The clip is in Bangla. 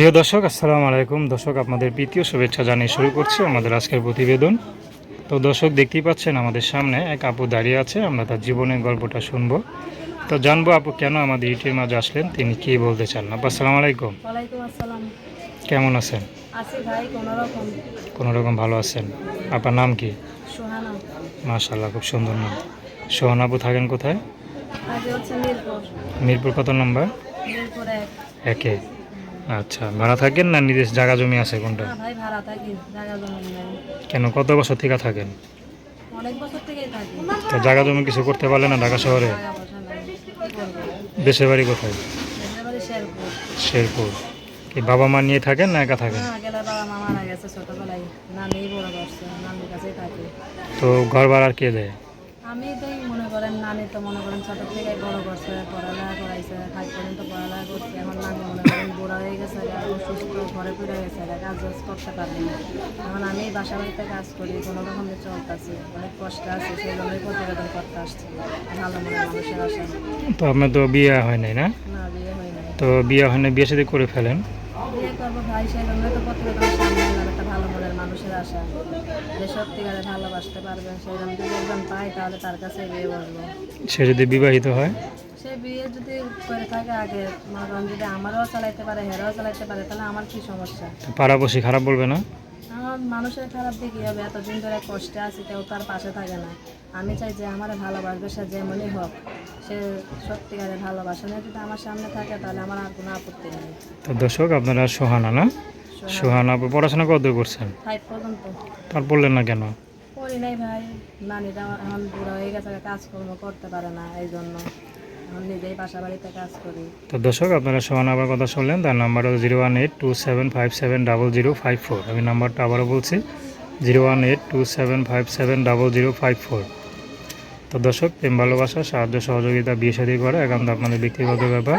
প্রিয় দর্শক আসসালামু আলাইকুম। দর্শক আপনাদের প্রীতীয় শুভেচ্ছা জানিয়ে শুরু করছি আমাদের আজকের প্রতিবেদন। তো দর্শক দেখতেই পাচ্ছেন আমাদের সামনে এক আপু দাঁড়িয়ে আছে আমরা তার জীবনের গল্পটা শুনব। তো জানব আপু কেন আমাদের ইউটিউবের মাঝে আসলেন তিনি কী বলতে চান? আপু আসসালামু আলাইকুম। কেমন আছেন? কোনো রকম কোনো রকম ভালো আছেন? আপনার নাম কি? সোহানা। মাশাল্লাহ খুব সুন্দর নাম। সোহান আপু থাকেন কোথায়? মিরপুর। কত নম্বর? একে। আচ্ছা ভাড়া থাকেন না নিজের জায়গা জমি আছে কোনটা? না ভাই ভাড়া থাকি জায়গা জমি নেই। কেন কত বছর থেকে থাকেন? অনেক বছর থেকেই থাকি। তো জায়গা জমি কিছু করতে পারলে না ঢাকা শহরে? টাকা পয়সা নেই। কি করব দেশের বাড়ি কোথায় শেরপুর। শেরপুর। কি বাবা মা নিয়ে থাকেন না একা থাকেন? না গেলে বাবা মা মারা গেছে ছোটবেলায়। নানি বড় করছে নানির কাছেই থাকি। তো ঘর ভাড়া কে দেয়? আমি তো করেন নানি তো মনে করেন ছোট থেকে বড় করছে পড়ালেখা করাইছে ফাইভ পর্যন্ত পড়ালেখা করছে। এখন নানি মনে করেন বুড়া হয়ে গেছে অসুস্থ ঘরে ফিরে গেছে কাজ বাজ করতে পারি না। এখন আমি বাসা বাড়িতে কাজ করি কোনো রকমে চলতেছি অনেক কষ্ট আছে সেই জন্যই প্রতিবেদন করতে আসছি। ভালো মনে মানুষের আশা। তো আপনার তো বিয়ে হয় নাই না? না বিয়ে হয় নাই। তো বিয়ে হয় না বিয়ে সাথে করে ফেলেন? বিয়ে করব ভাই সেই জন্যই তো প্রতিবেদন সামনে আনলাম একটা ভালো মনের মানুষের আশা যে সত্যিকারে ভালোবাসতে সেই জন্য যদি একজন পাই তাহলে তার কাছে বিয়ে বসবো। সে যদি বিবাহিত হয়? সে বিয়ে যদি করে থাকে আগে করেন যদি আমারও চালাইতে পারে হেরাও চালাইতে পারে তাহলে আমার কি সমস্যা? পাড়াপড়শি খারাপ বলবে না? আমার মানুষের খারাপ দিকে হবে? এতদিন ধরে কষ্টে আছে কেউ তার পাশে থাকে না। আমি চাই যে আমার ভালোবাসবে সে যেমনই হোক। সে সত্যিকারে ভালোবাসে না যদি আমার সামনে থাকে তাহলে আমার আর কোনো আপত্তি নেই। তো দর্শক আপনারা সোহানা না? সোহানা আপু পড়াশোনা কত করছেন? তার বললেন না কেন? করি নাই ভাই নানিটা এখন বুড়ো হয়ে গেছে কাজকর্ম করতে পারে না এই জন্য তো দর্শক আপনারা সোহানা আবার কথা শুনলেন তার নাম্বার হলো zero one eight two seven five seven double zero five four আমি নাম্বারটা আবারও বলছি zero one eight two seven five seven double zero five four তো দর্শক প্রেম ভালোবাসা সাহায্য সহযোগিতা বিয়ে সাদী করা একান্ত আপনাদের ব্যক্তিগত ব্যাপার।